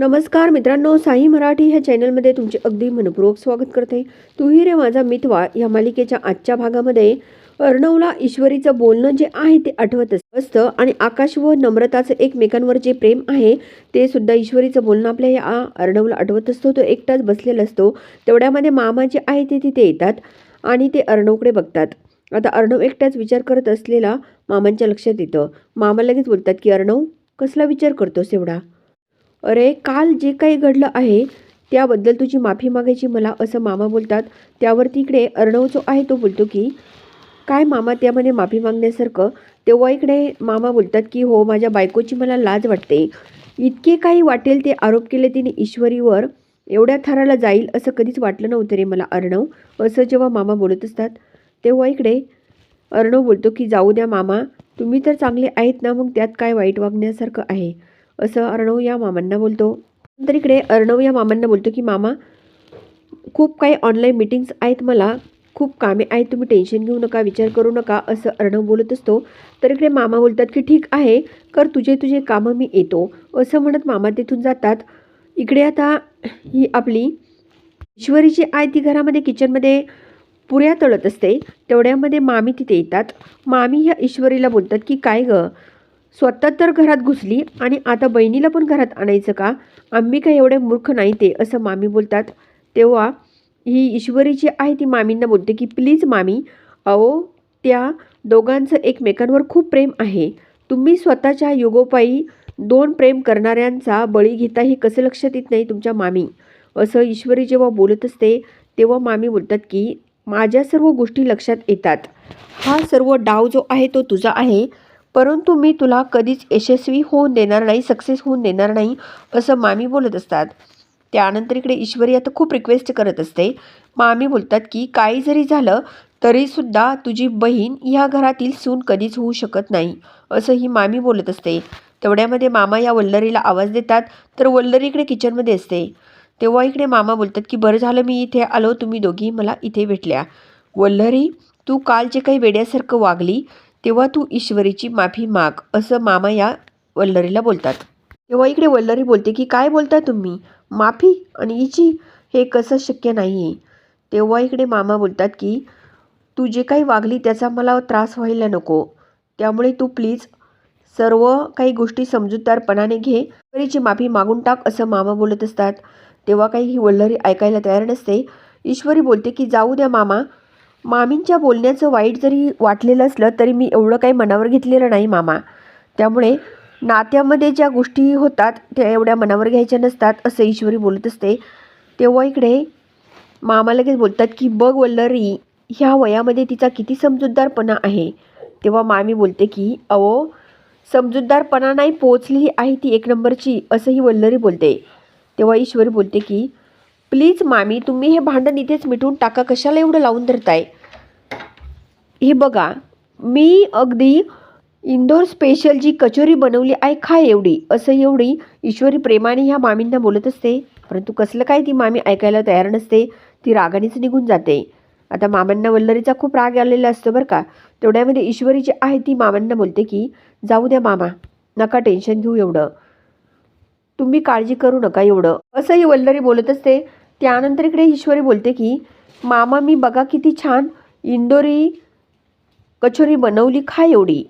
नमस्कार मित्रांनो साई मराठी ह्या चॅनलमध्ये तुमचे अगदी मनपूर्वक स्वागत करते. तूही रे माझा मितवा या मालिकेच्या आजच्या भागामध्ये अर्णवला ईश्वरीचं बोलणं जे आहे ते आठवत असतं आणि आकाश व नम्रताचं एकमेकांवर जे प्रेम आहे ते सुद्धा ईश्वरीचं बोलणं आपल्या या अर्णवला आठवत असतो. तो एकटाच बसलेला असतो. तेवढ्यामध्ये मामा जे आहे ते तिथे येतात आणि ते अर्णवकडे बघतात. आता अर्णव एकटाच विचार करत असलेला मामांच्या लक्षात येतं. मामा लगेच बोलतात की अर्णव कसला विचार करतोस एवढा? अरे काल जे काही घडलं आहे त्याबद्दल तुझी माफी मागायची मला असं मामा बोलतात. त्यावर तिकडे अर्णव जो आहे तो बोलतो की काय मामा त्यामध्ये माफी मागण्यासारखं. तेव्हा इकडे मामा बोलतात की हो माझ्या बायकोची मला लाज वाटते. इतके काही वाटेल ते आरोप केले तिने ईश्वरीवर. एवढ्या थराला जाईल असं कधीच वाटलं नव्हतं रे मला अर्णव. असं जेव्हा मामा बोलत असतात तेव्हा इकडे अर्णव बोलतो की जाऊ द्या मामा तुम्ही तर चांगले आहेत ना मग त्यात काय वाईट वागण्यासारखं आहे? असं अर्णव या मामांना बोलतो. नंतर इकडे अर्णव या मामांना बोलतो की मामा खूप काही ऑनलाईन मीटिंग्स आहेत मला. खूप कामे आहेत. तुम्ही टेन्शन घेऊ नका विचार करू नका असं अर्णव बोलत असतो. तर इकडे मामा बोलतात की ठीक आहे कर तुझे तुझे कामं मी येतो. असं म्हणत मामा तिथून जातात. इकडे आता ही आपली ईश्वरी जी आहे ती घरामध्ये किचनमध्ये पुऱ्या तळत असते. तेवढ्यामध्ये मामी तिथे येतात. मामी ह्या ईश्वरीला बोलतात की काय गं? स्वतः तर घरात घुसली आणि आता बहिणीला पण घरात आणायचं का? आम्ही काय एवढे मूर्ख नाही ते असं मामी बोलतात. तेव्हा ही ईश्वरी जी आहे ती मामींना बोलते की प्लीज मामी अहो त्या दोघांचं एकमेकांवर खूप प्रेम आहे. तुम्ही स्वतःच्या युगोपायी दोन प्रेम करणाऱ्यांचा बळी घेता हे कसं लक्षात येत नाही तुमच्या मामी? असं ईश्वरी जेव्हा बोलत असते तेव्हा मामी बोलतात की माझ्या सर्व गोष्टी लक्षात येतात. हा सर्व डाव जो आहे तो तुझा आहे. परंतु मी तुला कधीच यशस्वी होऊन देणार नाही सक्सेस होऊन देणार नाही असं मामी बोलत असतात. त्यानंतर इकडे ईश्वरी आता खूप रिक्वेस्ट करत असते. मामी बोलतात की काही जरी झालं तरीसुद्धा तुझी बहीण ह्या घरातील सून कधीच होऊ शकत नाही असं ही मामी बोलत असते. तेवढ्यामध्ये मामा या वल्लरीला आवाज देतात तर वल्लरी इकडे किचनमध्ये असते. तेव्हा इकडे मामा बोलतात की बरं झालं मी इथे आलो तुम्ही दोघी मला इथे भेटल्या. वल्लरी तू काल जे काही वेड्यासारखं वागली तेव्हा तू ईश्वरीची माफी माग असं मामा या वल्लरीला बोलतात. तेव्हा इकडे वल्लरी बोलते की काय बोलता तुम्ही? माफी? आणि हिची? हे कसं शक्य नाही आहे तेव्हा इकडे मामा बोलतात की तू जे काही वागली त्याचा मला त्रास व्हायला नको. त्यामुळे तू प्लीज सर्व काही गोष्टी समजूतदारपणाने घे. ईश्वरीची माफी मागून टाक असं मामा बोलत असतात. तेव्हा काही ही वल्लरी ऐकायला तयार नसते. ईश्वरी बोलते की जाऊ द्या मामा. मामींच्या बोलण्याचं वाईट जरी वाटलेलं असलं तरी मी एवढं काही मनावर घेतलेलं नाही मामा. त्यामुळे नात्यामध्ये ज्या गोष्टी होतात त्या एवढ्या मनावर घ्यायच्या नसतात असं ईश्वरी बोलत असते. तेव्हा इकडे मामा लगेच बोलतात की बघ वल्लरी ह्या वयामध्ये तिचा किती समजूतदारपणा आहे. तेव्हा मामी बोलते की अहो समजूतदारपणा नाही पोचलेली आहे ती एक नंबरची असंही वल्लरी बोलते. तेव्हा ईश्वरी बोलते की प्लीज मामी तुम्ही हे भांडण इथेच मिटवून टाका कशाला एवढं लावून धरताय? हे बघा मी अगदी इंदोर स्पेशल जी कचोरी बनवली आहे खा एवढी. असं एवढी ईश्वरी प्रेमाने ह्या मामींना बोलत असते. परंतु कसलं काय ती मामी ऐकायला तयार नसते ती रागानेच निघून जाते. आता मामांना वल्लरीचा खूप राग आलेला असतो बरं का. तेवढ्यामध्ये ईश्वरी जी आहे ती मामांना बोलते की जाऊ द्या मामा नका टेन्शन घेऊ एवढं. तुम्ही काळजी करू नका एवढं. असंही वल्लरी बोलत असते. त्यानंतर इकडे ईश्वरी बोलते की मामा मी बघा किती छान इंदोरी कचोरी बनवली खा एवढी.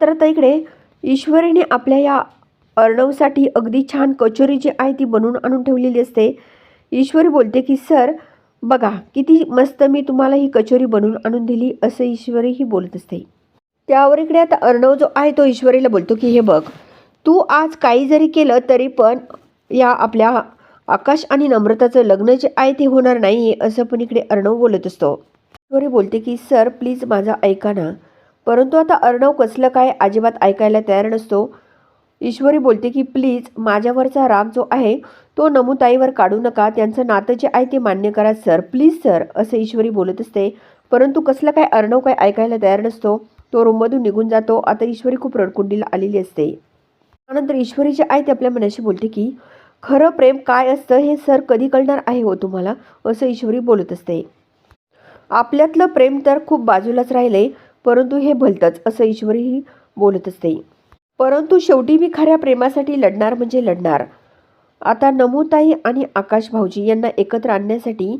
तर आता इकडे ईश्वरीने आपल्या या अर्णवसाठी अगदी छान कचोरी जी आहे ती बनवून आणून ठेवलेली असते. ईश्वरी बोलते की सर बघा किती मस्त मी तुम्हाला ही कचोरी बनवून आणून दिली असं ईश्वरी ही बोलत असते. त्यावर इकडे आता अर्णव जो आहे तो ईश्वरीला बोलतो की हे बघ तू आज काही जरी केलं तरी पण या आपल्या आकाश आणि नम्रताचं लग्न जे आहे ते होणार नाही आहे असं पण इकडे अर्णव बोलत असतो. ईश्वरी बोलते की सर प्लीज माझा ऐका ना. परंतु आता अर्णव कसलं काय अजिबात ऐकायला तयार नसतो. ईश्वरी बोलते की प्लीज माझ्यावरचा राग जो आहे तो नमुताईवर काढू नका. त्यांचं नातं जे आहे ते मान्य करा सर. प्लीज सर असं ईश्वरी बोलत असते. परंतु कसलं काय अर्णव काय ऐकायला तयार नसतो. तो रूममधून निघून जातो. आता ईश्वरी खूप रडकुंडीला आलेली असते. त्यानंतर ईश्वरी जे आहे ते आपल्या मनाशी बोलते की खरं प्रेम काय असतं हे सर कधी कळणार आहे हो तुम्हाला? असं ईश्वरी बोलत असते. आपल्यातलं प्रेम तर खूप बाजूलाच राहिले परंतु हे भलतंच असं ईश्वरीही बोलत असते. परंतु शेवटी मी खऱ्या प्रेमासाठी लढणार म्हणजे लढणार. आता नमोताई आणि आकाश भाऊजी यांना एकत्र आणण्यासाठी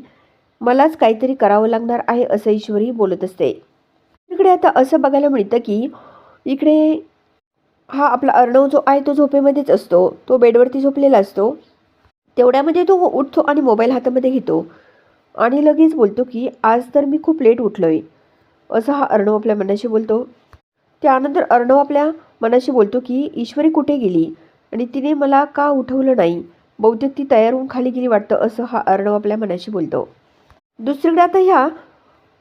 मलाच काहीतरी करावं लागणार आहे असं ईश्वरी बोलत असते. इकडे आता असं बघायला मिळतं की इकडे हा आपला अर्णव जो आहे तो झोपेमध्येच असतो. तो बेडवरती झोपलेला असतो. तेवढ्यामध्ये तो उठतो आणि मोबाईल हातामध्ये घेतो. आणि लगेच बोलतो की आज तर मी खूप लेट उठलो आहे असं हा अर्णव आपल्या मनाशी बोलतो. त्यानंतर अर्णव आपल्या मनाशी बोलतो की ईश्वरी कुठे गेली? आणि तिने मला का उठवलं नाही? बहुतेक ती तयार होऊन खाली गेली वाटतं असं हा अर्णव आपल्या मनाशी बोलतो. दुसरीकडे आता ह्या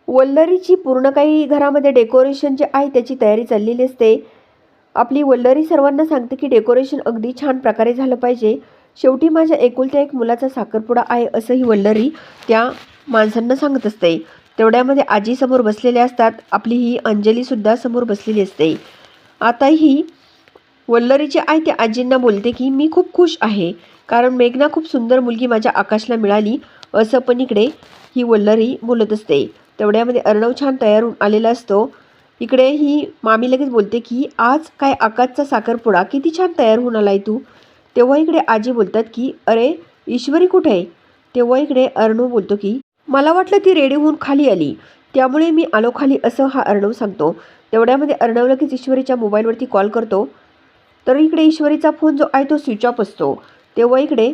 वल्लरीची पूर्ण काही घरामध्ये डेकोरेशन जे आहे त्याची तयारी चाललेली असते. आपली वल्लरी सर्वांना सांगते की डेकोरेशन अगदी छान प्रकारे झालं पाहिजे. शेवटी माझ्या एकुलत्या एक मुलाचा साखरपुडा आहे असं ही वल्लरी त्या माणसांना सांगत असते. तेवढ्यामध्ये आजी समोर बसलेले असतात आपली ही अंजलीसुद्धा समोर बसलेली असते. आता ही वल्लरीची आई त्या आजींना बोलते की मी खूप खुश आहे कारण मेघना खूप सुंदर मुलगी माझ्या आकाशला मिळाली असं पण इकडे ही वल्लरी बोलत असते. तेवढ्यामध्ये अर्णव छान तयार होऊन आलेला असतो. इकडे ही मामी लगेच बोलते की आज काय आकाशचा साखरपुडा किती छान तयार होऊन आलाय तू. तेव्हा इकडे आजी बोलतात की अरे ईश्वरी कुठे आहे? तेव्हा इकडे अर्णव बोलतो की मला वाटलं ती रेडी होऊन खाली आली. त्यामुळे मी आलो खाली असं हा अर्णव सांगतो. तेवढ्यामध्ये अर्णव लगेच ईश्वरीच्या मोबाईलवरती कॉल करतो. तर इकडे ईश्वरीचा फोन जो आहे तो स्विच ऑफ असतो. तेव्हा इकडे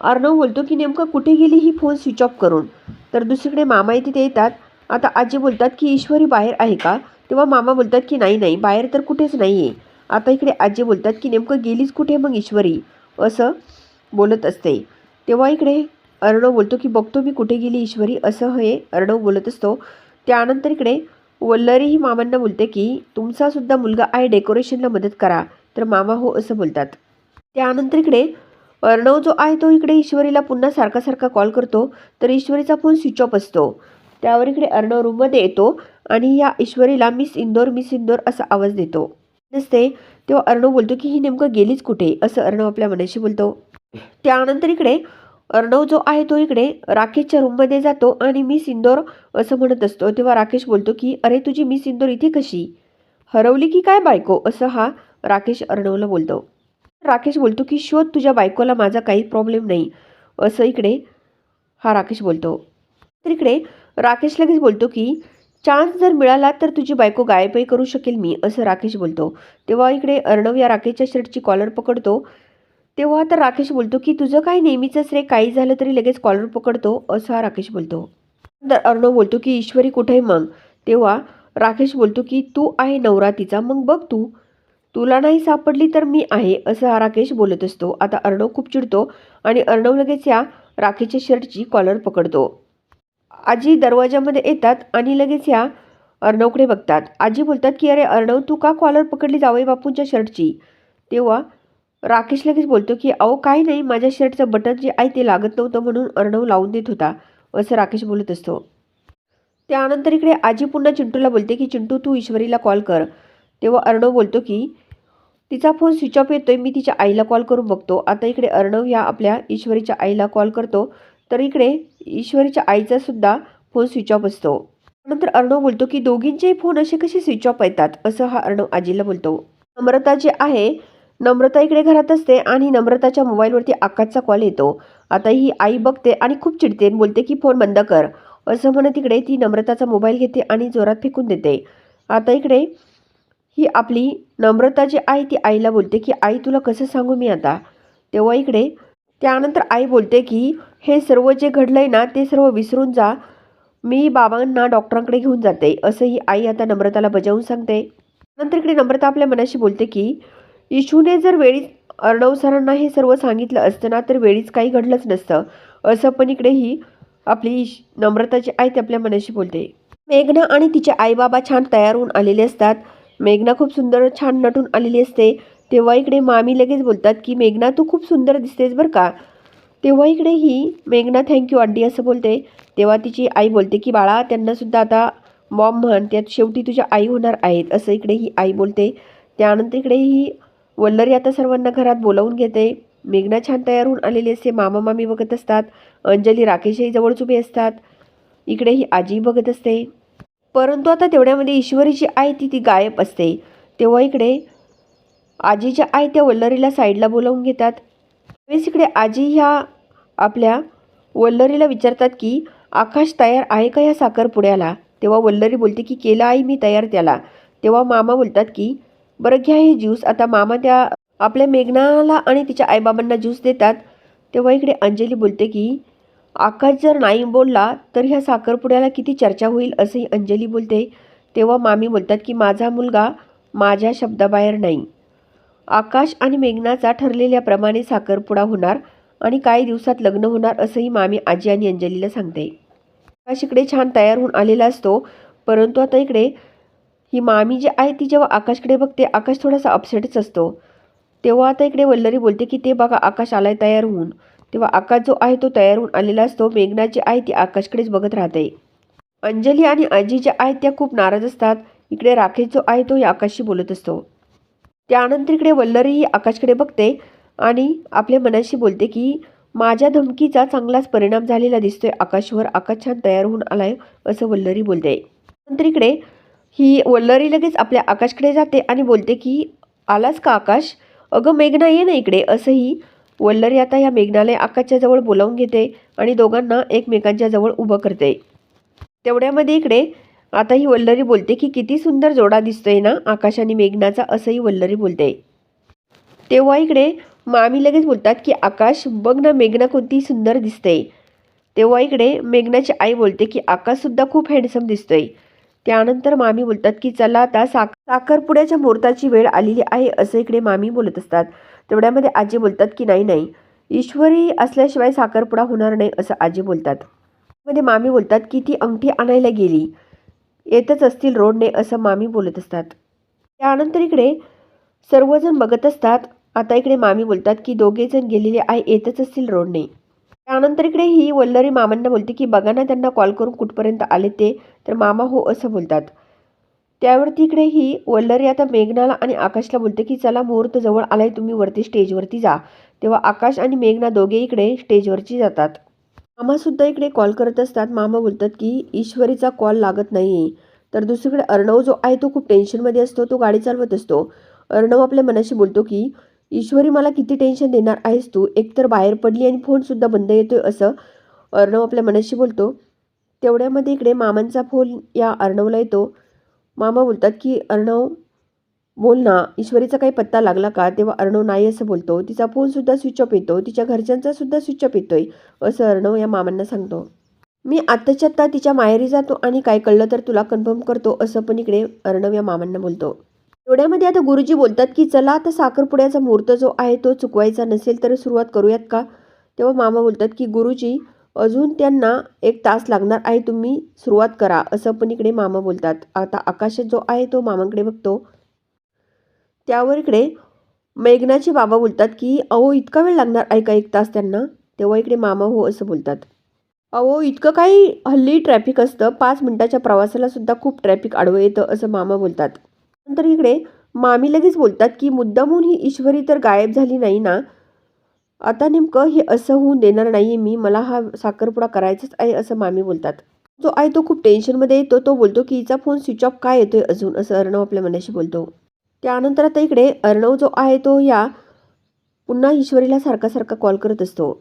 अर्णव बोलतो की नेमकं कुठे गेली ही फोन स्विच ऑफ करून? तर दुसरीकडे मामा तिथे येतात. आता आजी बोलतात की ईश्वरी बाहेर आहे का? तेव्हा मामा बोलतात की नाही नाही बाहेर तर कुठेच नाही आहे आता इकडे आजी बोलतात की नेमकं गेलीच कुठे मग ईश्वरी? असं बोलत असते. तेव्हा इकडे अर्णव बोलतो की बघतो मी कुठे गेली ईश्वरी? असं हे अर्णव बोलत असतो. त्यानंतर इकडे वल्लरी ही मामांना बोलते की तुमचासुद्धा मुलगा आहे डेकोरेशनला मदत करा. तर मामा हो असं बोलतात. त्यानंतर इकडे अर्णव जो आहे तो इकडे ईश्वरीला पुन्हा सारखा सारखा कॉल करतो. तर ईश्वरीचा फोन स्विच ऑफ असतो. त्यावर इकडे अर्णव रूममध्ये येतो आणि या ईश्वरीला मिस इंदोर मिस इंदोर असा आवाज देतो. नसते तेव्हा अर्णव बोलतो की ही नेमकं गेलीच कुठे? असं अर्णव आपल्या मनाशी बोलतो. त्यानंतर इकडे अर्णव जो आहे तो इकडे राकेशच्या रूममध्ये जातो आणि मिस इंदोर असं म्हणत असतो. तेव्हा राकेश बोलतो की अरे तुझी मिस इंदोर इथे कशी? हरवली की काय बायको? असं हा राकेश अर्णवला बोलतो. राकेश बोलतो की शोध तुझ्या बायकोला माझा काही प्रॉब्लेम नाही. असं इकडे हा राकेश बोलतो. तर इकडे राकेश लगेच बोलतो की चान्स जर मिळाला तर तुझी बायको गायबही करू शकेल मी असं राकेश बोलतो. तेव्हा इकडे अर्णव या राकेशच्या शर्टची कॉलर पकडतो. तेव्हा तर राकेश बोलतो की तुझं काय नेहमीचंच रे काही झालं तरी लगेच कॉलर पकडतो असं हा राकेश बोलतो. तर अर्णव बोलतो की ईश्वरी कुठे आहे मग? तेव्हा राकेश बोलतो की तू आहे नवरातीचा मग बघ तू. तुला नाही सापडली तर मी आहे असं हा राकेश बोलत असतो. आता अर्णव खूप चिडतो आणि अर्णव लगेच या राखेच्या शर्टची कॉलर पकडतो. आजी दरवाजामध्ये येतात आणि लगेच ह्या अर्णवकडे बघतात. आजी बोलतात की अरे अर्णव तू का कॉलर पकडली जावई बापूंच्या शर्टची तेव्हा राकेश लगेच बोलतो की अहो काही नाही माझ्या शर्टचं बटन जे आहे ते लागत नव्हतं म्हणून अर्णव लावून देत होता असं राकेश बोलत असतो. त्यानंतर इकडे आजी पुन्हा चिंटूला बोलते की चिंटू तू ईश्वरीला कॉल कर. तेव्हा अर्णव बोलतो की तिचा फोन स्विच ऑफ येतोय मी तिच्या आईला कॉल करून बघतो. आता इकडे अर्णव ह्या आपल्या ईश्वरीच्या आईला कॉल करतो. तर इकडे ईश्वरीच्या आईचा सुद्धा फोन स्विच ऑफ असतो. नंतर अर्णव बोलतो की दोघींचेही फोन असे कसे स्विच ऑफ येतात? असं हा अर्णव आजीला बोलतो. नम्रता जे आहे नम्रता इकडे घरात असते आणि नम्रताच्या मोबाईलवरती आकाशचा कॉल येतो. आता ही आई बघते आणि खूप चिडते आणि बोलते की फोन बंद कर. असं म्हणत इकडे ती नम्रताचा मोबाईल घेते आणि जोरात फेकून देते. आता इकडे ही आपली नम्रता जी आहे ती आईला बोलते की आई तुला कसं सांगू मी आता? तेव्हा इकडे त्यानंतर आई बोलते की हे सर्व जे घडलं आहे ना ते सर्व विसरून जा. मी बाबांना डॉक्टरांकडे घेऊन जाते असंही आई आता नम्रताला बजावून सांगते. नंतर इकडे नम्रता आपल्या मनाशी बोलते की इशूने जर वेळीच अर्णव सरांना हे सर्व सांगितलं असतं ना तर वेळीच काही घडलंच नसतं. असं पण इकडेही आपली इश नम्रताची आई ते ती आपल्या मनाशी बोलते. मेघना आणि तिचे आईबाबा छान तयार होऊन आलेले असतात. मेघना खूप सुंदर छान नटून आलेली असते. तेव्हा इकडे मामी लगेच बोलतात की मेघना तू खूप सुंदर दिसतेस बरं का. तेव्हा इकडे ही मेघना थँक्यू आंटी असं बोलते. तेव्हा तिची आई बोलते की बाळा त्यांनासुद्धा आता मॉम म्हण त्यात शेवटी तुझ्या आई होणार आहेत. असं इकडे ही आई बोलते. त्यानंतर इकडे ही वल्लरी आता सर्वांना घरात बोलावून घेते. मेघना छान तयार होऊन आलेली असते. मामा मामी बघत असतात. अंजली राकेशही जवळच उभे असतात. इकडे ही आजी बघत असते. परंतु आता तेवढ्यामध्ये ईश्वरीची आई ती ती गायब असते. तेव्हा इकडे आजीच्या आई त्या वल्लरीला साईडला बोलावून घेतात. त्यावेळेस इकडे आजी ह्या आपल्या वल्लरीला विचारतात की आकाश तयार आहे का या साखरपुड्याला तेव्हा वल्लरी बोलते की केला आई मी तयार त्याला. तेव्हा मामा बोलतात की बरं घ्या हे ज्यूस आता मामा त्या आपल्या मेघनाला आणि तिच्या आईबाबांना ज्यूस देतात. तेव्हा इकडे अंजली बोलते की आकाश जर नाही बोलला तर ह्या साखरपुड्याला किती चर्चा होईल? असंही अंजली बोलते. तेव्हा मामी बोलतात की माझा मुलगा माझ्या शब्दाबाहेर नाही. आकाश आणि मेघनाचा ठरलेल्याप्रमाणे साखरपुडा होणार आणि काही दिवसात लग्न होणार असंही मामी आजी आणि अंजलीला सांगते. आकाश इकडे छान तयार होऊन आलेला असतो परंतु आता इकडे ही मामी जी आहे ती जेव्हा आकाशकडे बघते आकाश थोडासा अपसेटच असतो. तेव्हा आता इकडे वल्लरी बोलते की ते बघा आकाश आलाय तयार होऊन. तेव्हा आकाश जो आहे तो तयार होऊन आलेला असतो. मेघना जी आहे ती आकाशकडेच बघत राहते. अंजली आणि आजी ज्या आहेत त्या खूप नाराज असतात. इकडे राकेश जो आहे तो आकाशशी बोलत असतो. त्यानंतर इकडे वल्लरी ही आकाशकडे बघते. आणि आपल्या मनाशी बोलते की माझ्या धमकीचा चांगलाच परिणाम झालेला दिसतोय. आकाशवर आकाश छान तयार होऊन आलाय असं वल्लरी बोलते. नंतर इकडे ही वल्लरी लगेच आपल्या आकाशकडे जाते आणि बोलते की आलास का आकाश? अगं मेघना ये ना इकडे असंही वल्लरी आता या मेघनाला आकाशच्या जवळ बोलावून घेते आणि दोघांना एकमेकांच्या जवळ उभं करते. तेवढ्यामध्ये इकडे आता ही वल्लरी बोलते की किती सुंदर जोडा दिसतोय ना आकाश आणि मेघनाचा असंही वल्लरी बोलते. तेव्हा इकडे मामी लगेच बोलतात की आकाश बघ ना मेघना कोणती सुंदर दिसते तेव्हा इकडे मेघनाची आई बोलते की आकाशसुद्धा खूप हँडसम दिसतोय. त्यानंतर मामी बोलतात की चला आता साख साखरपुड्याच्या मुहूर्ताची वेळ आलेली आहे असं इकडे मामी बोलत असतात. तेवढ्यामध्ये आजी बोलतात की नाही नाही ईश्वरी असल्याशिवाय साखरपुडा होणार नाही असं आजी बोलतात. मध्ये मामी बोलतात की ती अंगठी आणायला गेली. येतच असतील रोडने असं मामी बोलत असतात. त्यानंतर इकडे सर्वजण बघत असतात आता इकडे मामी बोलतात की दोघे जण गेलेले आहे येतच असतील रोडने. त्यानंतर इकडे ही वल्लरी मामांना बोलते की बघा ना त्यांना कॉल करून कुठपर्यंत आले ते. तर मामा हो असं बोलतात. त्यावरती इकडे ही वल्लरी आता मेघनाला आणि आकाशला बोलते की चला मुहूर्त जवळ आलाय तुम्ही वरती स्टेजवरती जा. तेव्हा आकाश आणि मेघना दोघे इकडे स्टेजवरची जातात. मामासुद्धा इकडे कॉल करत असतात. मामा बोलतात की ईश्वरीचा कॉल लागत नाही तर दुसरीकडे अर्णव जो आहे तो खूप टेन्शनमध्ये असतो तो गाडी चालवत असतो. अर्णव आपल्या मनाशी बोलतो की ईश्वरी मला किती टेन्शन देणार आहेस तू? एकतर बाहेर पडली आणि फोनसुद्धा बंद येतोय असं अर्णव आपल्या मनाशी बोलतो. तेवढ्यामध्ये इकडे मामांचा फोन या अर्णवला येतो. मामा बोलतात की अर्णव बोल ना ईश्वरीचा काही पत्ता लागला का? तेव्हा अर्णव नाही असं बोलतो. तिचा फोनसुद्धा स्विच ऑफ येतो. तिच्या घरच्यांचासुद्धा स्विच ऑफ येतोय असं अर्णव या मामांना सांगतो. मी आत्ताच्या आत्ता तिच्या माहेरी जातो आणि काय कळलं तर तुला कन्फर्म करतो असं पण इकडे अर्णव या मामांना बोलतो. एवढ्यामध्ये आता गुरुजी बोलतात की चला आता साखरपुड्याचा मुहूर्त जो आहे तो चुकवायचा नसेल तर सुरुवात करूयात का? तेव्हा मामा बोलतात की गुरुजी अजून त्यांना एक तास लागणार आहे तुम्ही सुरुवात करा. असं पण इकडे मामा बोलतात. आता आकाश जो आहे तो मामांकडे बघतो. त्यावर इकडे मेघनाचे बाबा बोलतात की अहो इतका वेळ लागणार आहे का एक तास त्यांना? तेव्हा इकडे मामा हो असं बोलतात. अहो इतकं काही हल्ली ट्रॅफिक असतं. पाच मिनटाच्या प्रवासाला सुद्धा खूप ट्रॅफिक आडवं येतं असं मामा बोलतात. नंतर इकडे मामी लगेच बोलतात की मुद्दामून ही ईश्वरी तर गायब झाली नाही ना? आता नेमकं हे असं होऊन देणार नाही मी. मला हा साखरपुडा करायचाच आहे असं मामी बोलतात. जो आहे तो खूप टेन्शनमध्ये येतो तो बोलतो की हिचा फोन स्विच ऑफ काय येतोय अजून? असं अर्णव आपल्या मनाशी बोलतो. त्यानंतर आता इकडे अर्णव जो आहे तो या पुन्हा ईश्वरीला सारखा सारखा कॉल करत असतो.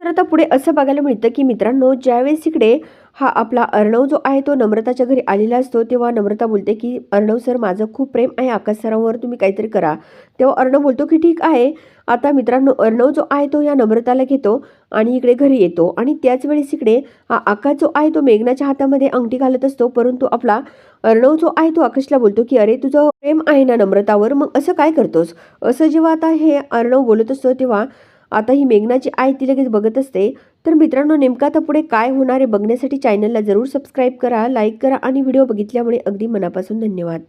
तर आता पुढे असं बघायला मिळतं की मित्रांनो ज्यावेळेस इकडे हा आपला अर्णव जो आहे तो नम्रताच्या घरी आलेला असतो तेव्हा नम्रता बोलते की अर्णव सर माझं खूप प्रेम आहे आकाश सरांवर तुम्ही काहीतरी करा. तेव्हा अर्णव बोलतो की ठीक आहे. आता मित्रांनो अर्णव जो आहे तो या नम्रताला घेतो आणि इकडे घरी येतो आणि त्याच वेळेस इकडे हा आकाश जो आहे तो मेघनाच्या हातामध्ये अंगठी घालत असतो परंतु आपला अर्णव जो आहे तो आकाशला बोलतो की अरे तुझं प्रेम आहे ना नम्रतावर मग असं काय करतोस? असं जेव्हा आता हे अर्णव बोलत असतो तेव्हा आता ही मेघनाची आई ती लगेच बघत असते. तर मित्रांनो नेमका आता पुढे काय होणार आहे बघण्यासाठी चॅनलला जरूर सबस्क्राईब करा लाईक करा आणि व्हिडिओ बघितल्यामुळे अगदी मनापासून धन्यवाद.